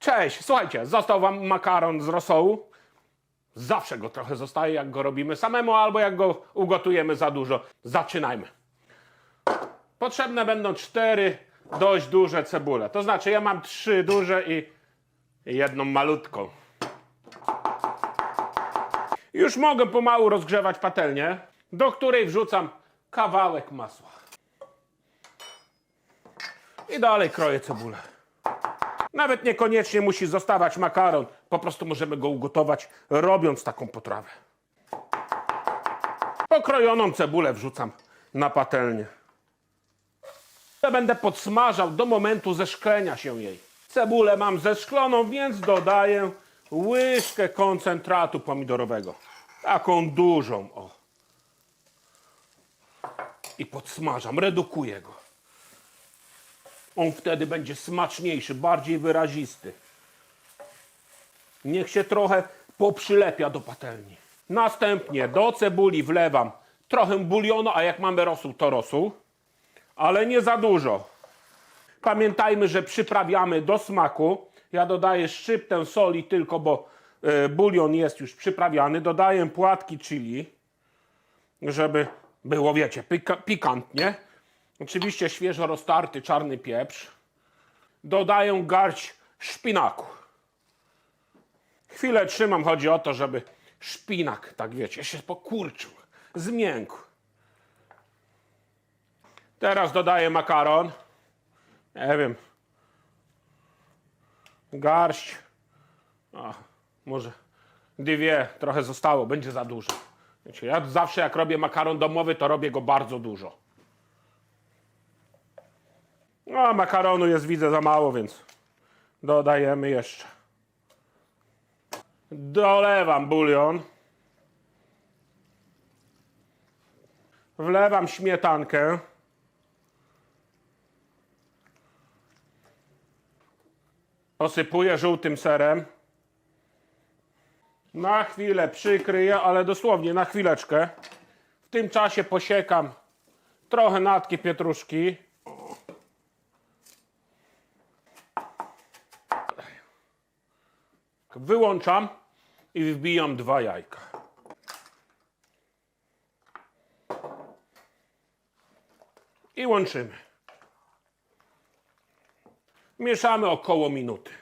Cześć, słuchajcie, został wam makaron z rosołu. Zawsze go trochę zostaje, jak go robimy samemu, albo jak go ugotujemy za dużo. Zaczynajmy. Potrzebne będą cztery dość duże cebule. To znaczy, ja mam trzy duże i jedną malutką. Już mogę pomału rozgrzewać patelnię, do której wrzucam kawałek masła. I dalej kroję cebulę. Nawet niekoniecznie musi zostawać makaron, po prostu możemy go ugotować robiąc taką potrawę. Pokrojoną cebulę wrzucam na patelnię. Będę podsmażał do momentu zeszklenia się jej. Cebulę mam zeszkloną, więc dodaję łyżkę koncentratu pomidorowego. Taką dużą, o. I podsmażam, redukuję go. On wtedy będzie smaczniejszy, bardziej wyrazisty. Niech się trochę poprzylepia do patelni. Następnie do cebuli wlewam trochę bulionu, a jak mamy rosół, to rosół, ale nie za dużo. Pamiętajmy, że przyprawiamy do smaku. Ja dodaję szczyptę soli tylko, bo e, bulion jest już przyprawiany. Dodaję płatki chili, żeby było, wiecie, pika pikantnie. Oczywiście świeżo roztarty czarny pieprz. Dodaję garść szpinaku. Chwilę trzymam, chodzi o to, żeby szpinak, tak wiecie, się pokurczył, zmiękł. Teraz dodaję makaron. Nie wiem. Garść. A, może dwie, trochę zostało, będzie za dużo. Wiecie, ja zawsze jak robię makaron domowy, to robię go bardzo dużo. No, makaronu jest widzę za mało, więc dodajemy jeszcze. Dolewam bulion. Wlewam śmietankę. Posypuję żółtym serem. Na chwilę przykryję, ale dosłownie na chwileczkę. W tym czasie posiekam trochę natki pietruszki. Wyłączam i wbijam dwa jajka. I łączymy. Mieszamy około minuty.